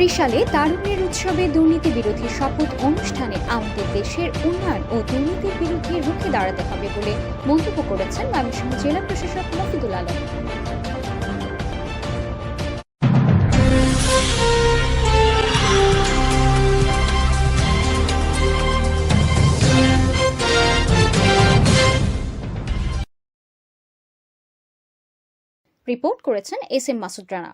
ত্রিশালে তারুণ্যের উৎসবে দুর্নীতি বিরোধী শপথ অনুষ্ঠানে আমাদের দেশের উন্নয়ন ও দুর্নীতির বিরুদ্ধে রুখে দাঁড়াতে হবে বলে মন্তব্য করেছেন ময়মনসিংহ জেলা প্রশাসক মফিদুল আলম। রিপোর্ট করেছেন এস এম মাসুদ রানা।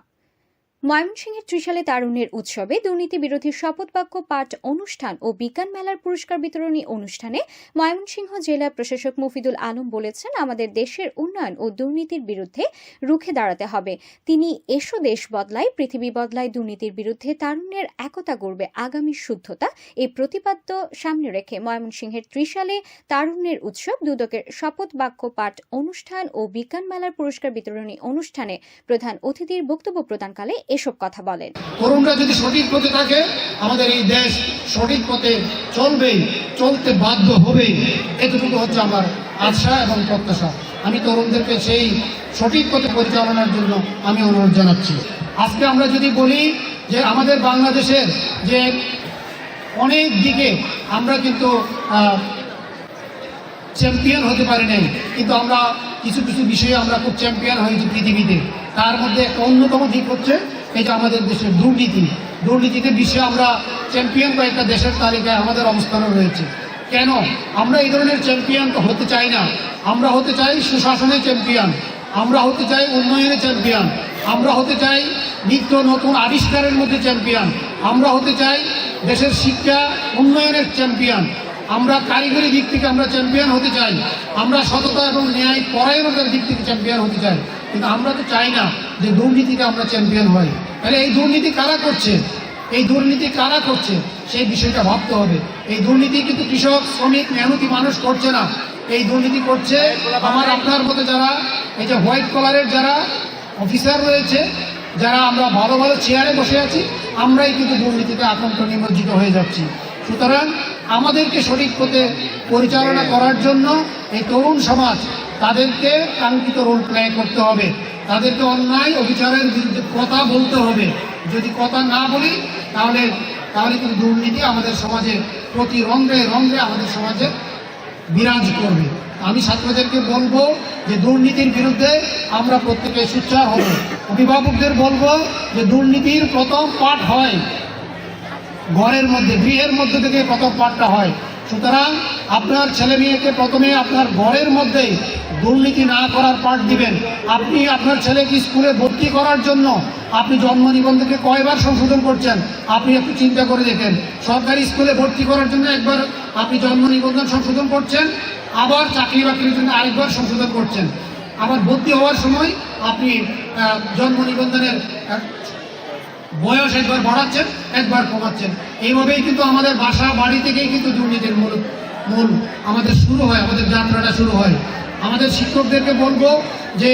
ময়মনসিংহের ত্রিশালে তারুণ্যের উৎসবে দুর্নীতি বিরোধী শপথ বাক্য পাঠ, অনুষ্ঠান ও বিজ্ঞান মেলার পুরস্কার বিতরণী অনুষ্ঠানে ময়মনসিংহ জেলা প্রশাসক মফিদুল আলম বলেছেন, আমাদের দেশের উন্নয়ন ও দুর্নীতির বিরুদ্ধে রুখে দাঁড়াতে হবে। তিনি এসো দেশ বদলায়, পৃথিবী বদলায়, দুর্নীতির বিরুদ্ধে তারুণ্যের একতা গড়বে আগামী শুদ্ধতা। এই প্রতিপাদ্য সামনে রেখে ময়মনসিংহের ত্রিশালে তারুণ্যের উৎসব দুদকের শপথ বাক্য পাঠ, অনুষ্ঠান ও বিজ্ঞান মেলার পুরস্কার বিতরণী অনুষ্ঠানে প্রধান অতিথির বক্তব্য প্রদানকালে এসব কথা বলেন। তরুণরা যদি সঠিক পথে থাকে, আমাদের এই দেশ সঠিক পথে চলবেই, চলতে বাধ্য হবেই। এতটুকু হচ্ছে আমার আশা এবং প্রত্যাশা। আমি তরুণদেরকে সেই সঠিক পথে পরিচালনার জন্য আমি অনুরোধ জানাচ্ছি। আজকে আমরা যদি বলি যে আমাদের বাংলাদেশের যে অনেক দিকে আমরা কিন্তু চ্যাম্পিয়ন হতে পারি নাই, কিন্তু আমরা কিছু কিছু বিষয়ে আমরা খুব চ্যাম্পিয়ন হয়েছি পৃথিবীতে। তার মধ্যে একটা অন্যতম দিক হচ্ছে এটা আমাদের দেশের দুর্নীতি। দুর্নীতিতে বিশ্বে আমরা চ্যাম্পিয়ন কয়েকটা দেশের তালিকায় আমাদের অবস্থানও রয়েছে। কেন? আমরা এই ধরনের চ্যাম্পিয়ন হতে চাই না। আমরা হতে চাই সুশাসনের চ্যাম্পিয়ন আমরা হতে চাই উন্নয়নের চ্যাম্পিয়ন আমরা হতে চাই নিত্য নতুন আবিষ্কারের মধ্যে চ্যাম্পিয়ন আমরা হতে চাই দেশের শিক্ষা উন্নয়নের চ্যাম্পিয়ন আমরা কারিগরি দিক থেকে আমরা চ্যাম্পিয়ন হতে চাই। আমরা সততা এবং ন্যায় পরায়ণতার দিক থেকে চ্যাম্পিয়ন হতে চাই। কিন্তু আমরা তো চাই না যে দুর্নীতিতে আমরা চ্যাম্পিয়ন হই। তাহলে এই দুর্নীতি কারা করছে? এই দুর্নীতি কারা করছে? সেই বিষয়টা ভাবতে হবে। এই দুর্নীতি কিন্তু কৃষক, শ্রমিক, মেহনতি মানুষ করছে না। এই দুর্নীতি করছে আমার আপনার মতো যারা, এই যে হোয়াইট কলারের যারা অফিসার রয়েছে, যারা আমরা ভালো ভালো চেয়ারে বসে আছি, আমরাই কিন্তু দুর্নীতিতে আতঙ্ক নিমজ্জিত হয়ে যাচ্ছি। সুতরাং আমাদেরকে সঠিক পথে পরিচালনা করার জন্য এই তরুণ সমাজ তাদেরকে কাঙ্ক্ষিত রোল প্লে করতে হবে। তাদেরকে অন্যায় অবিচারের বিরুদ্ধে কথা বলতে হবে। যদি কথা না বলি, তাহলে তাহলে কিন্তু দুর্নীতি আমাদের সমাজে প্রতি রন্ধ্রে রন্ধ্রে আমাদের সমাজে বিরাজ করবে। আমি ছাত্রদেরকে বলব যে দুর্নীতির বিরুদ্ধে আমরা প্রত্যেকে সুচ্চার হব। অভিভাবকদের বলব যে দুর্নীতির প্রথম পাঠ হয়। ঘরের মধ্যে, গৃহের মধ্যে থেকে প্রথম পাঠটা হয়। সুতরাং আপনার ছেলে মেয়েকে প্রথমে আপনার ঘরের মধ্যেই দুর্নীতি না করার পাঠ দিবেন। আপনি আপনার ছেলেকে স্কুলে ভর্তি করার জন্য আপনি জন্ম নিবন্ধনকে কয়বার সংশোধন করছেন, আপনি একটু চিন্তা করে দেখেন। সরকারি স্কুলে ভর্তি করার জন্য একবার আপনি জন্ম নিবন্ধন সংশোধন করছেন, আবার চাকরি বাকরির জন্য আরেকবার সংশোধন করছেন। আবার ভর্তি হওয়ার সময় আপনি জন্ম নিবন্ধনের বয়স একবার বাড়াচ্ছেন, একবার কমাচ্ছেন। এইভাবেই কিন্তু আমাদের বাসা বাড়ি থেকেই কিন্তু দুর্নীতির মূল মূল আমাদের শুরু হয়, আমাদের যাত্রাটা শুরু হয়। আমাদের শিক্ষকদেরকে বলব যে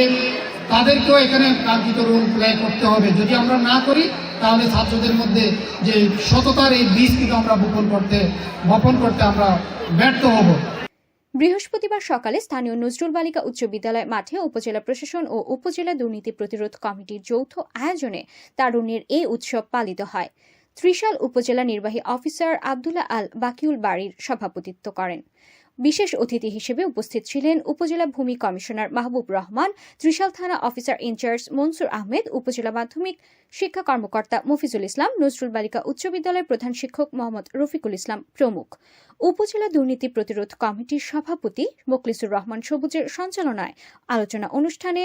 তাদেরকেও এখানে কাঙ্ক্ষিত রোল প্লে করতে হবে। যদি আমরা না করি, তাহলে ছাত্রদের মধ্যে যে সততার এই বীজ কিন্তু আমরা বপন করতে বপন করতে আমরা ব্যর্থ হব। বৃহস্পতিবার সকালে স্থানীয় নজরুল বালিকা উচ্চ বিদ্যালয় মাঠে উপজেলা প্রশাসন ও উপজেলা দুর্নীতি প্রতিরোধ কমিটির যৌথ আয়োজনে তারুণ্যের এই উৎসব পালিত হয়। ত্রিশাল উপজেলা নির্বাহী অফিসার আবদুল্লাহ আল বাকিউল বাড়ির সভাপতিত্ব করেন। বিশেষ অতিথি হিসেবে উপস্থিত ছিলেন উপজেলা ভূমি কমিশনার মাহবুব রহমান, ত্রিশাল থানা অফিসার ইনচার্জ মনসুর আহমেদ, উপজেলা মাধ্যমিক শিক্ষা কর্মকর্তা মফিজুল ইসলাম, নজরুল বালিকা উচ্চ বিদ্যালয়ের প্রধান শিক্ষক মোহাম্মদ রফিকুল ইসলাম প্রমুখ। উপজেলা দুর্নীতি প্রতিরোধ কমিটির সভাপতি মোকলিসুর রহমান সবুজের সঞ্চালনায় আলোচনা অনুষ্ঠানে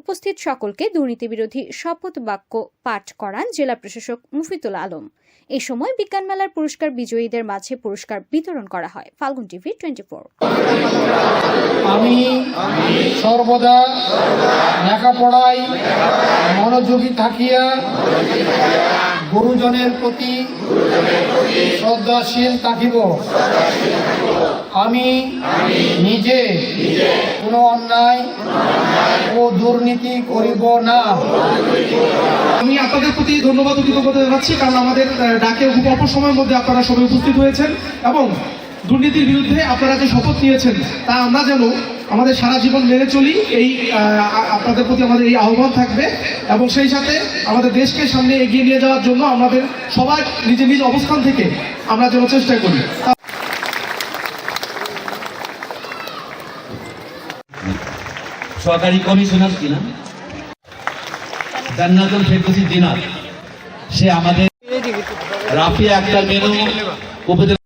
উপস্থিত সকলকে দুর্নীতি বিরোধী শপথ বাক্য পাঠ করান জেলা প্রশাসক মুফিতুল আলম। এ সময় বিজ্ঞান মেলার পুরস্কার বিজয়ীদের মাঝে পুরস্কার বিতরণ করা হয়। ফাল্গুন টিভি টোয়েন্টি আমি সর্বদা লেখাপড়ায় মনোযোগী থাকিয়া গুরুজনের প্রতি শ্রদ্ধাশীল থাকিব। আমি নিজে কোনো অন্যায় ও দুর্নীতি করিব না। আমি আপনাদের প্রতি ধন্যবাদ কৃতজ্ঞতা জানাচ্ছি, কারণ আমাদের ডাকে খুব অল্প সময়ের মধ্যে আপনারা সবাই উপস্থিত হয়েছেন এবং দুর্নীতির বিরুদ্ধে আপনারা যে শপথ নিয়েছেন, তা আমরা যেন আমাদের সারা জীবন মেনে চলি, এই আপনাদের প্রতি আমাদের এই আহ্বান থাকবে এবং সেই সাথে আমাদের দেশকে সামনে এগিয়ে নিয়ে যাওয়ার জন্য আমাদের সবাই নিজ নিজ অবস্থান থেকে আমরা যেন চেষ্টা করি। সরকারি কমিশনার কিনা জান্নাতুল ফেরদৌসি দিনার সে আমাদের রাফিয়া আক্তার মেনু উপজেলা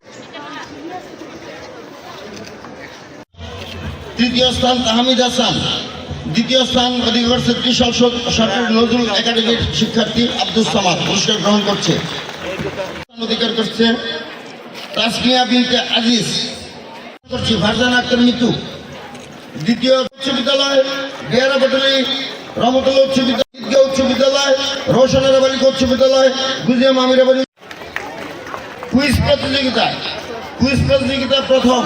তৃতীয় স্থান তাহমিদ হাসান। দ্বিতীয় স্থান অধিকার করছে ত্রিশাল সরকারি নজরুল একাডেমির শিক্ষার্থী আব্দুল সামাদ পুরস্কার গ্রহণ করছে। অধিকার করছে তাসমিয়া বিনতে আজিজ। করছি ফারজান আক্তার মিতু। দ্বিতীয় উচ্চ বিদ্যালয় বেয়ারা পটলি, রহমতুল্লাহ উচ্চ বিদ্যালয় উচ্চ বিদ্যালয় রোশনের বালিকা উচ্চ বিদ্যালয় গুজিয়া মামিরা বালি কুইজ প্রতিযোগিতায় কুইজ প্রতিযোগিতা প্রথম।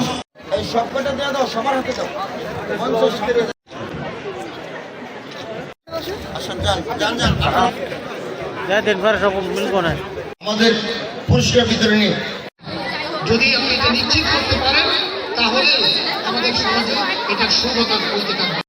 এই সবকটা দেওয়া দাও সবার হাতে দাও। পঞ্চাশ করে দাও। আসেন যান যান যান। আসেন। দিন পরে সব মিলবো না আমাদের পুরস্কার বিতরণী। যদি আপনি এটা নিশ্চিত করতে পারেন তাহলে আমাদের সমাজে এটা শুভতা করতে থাকবে।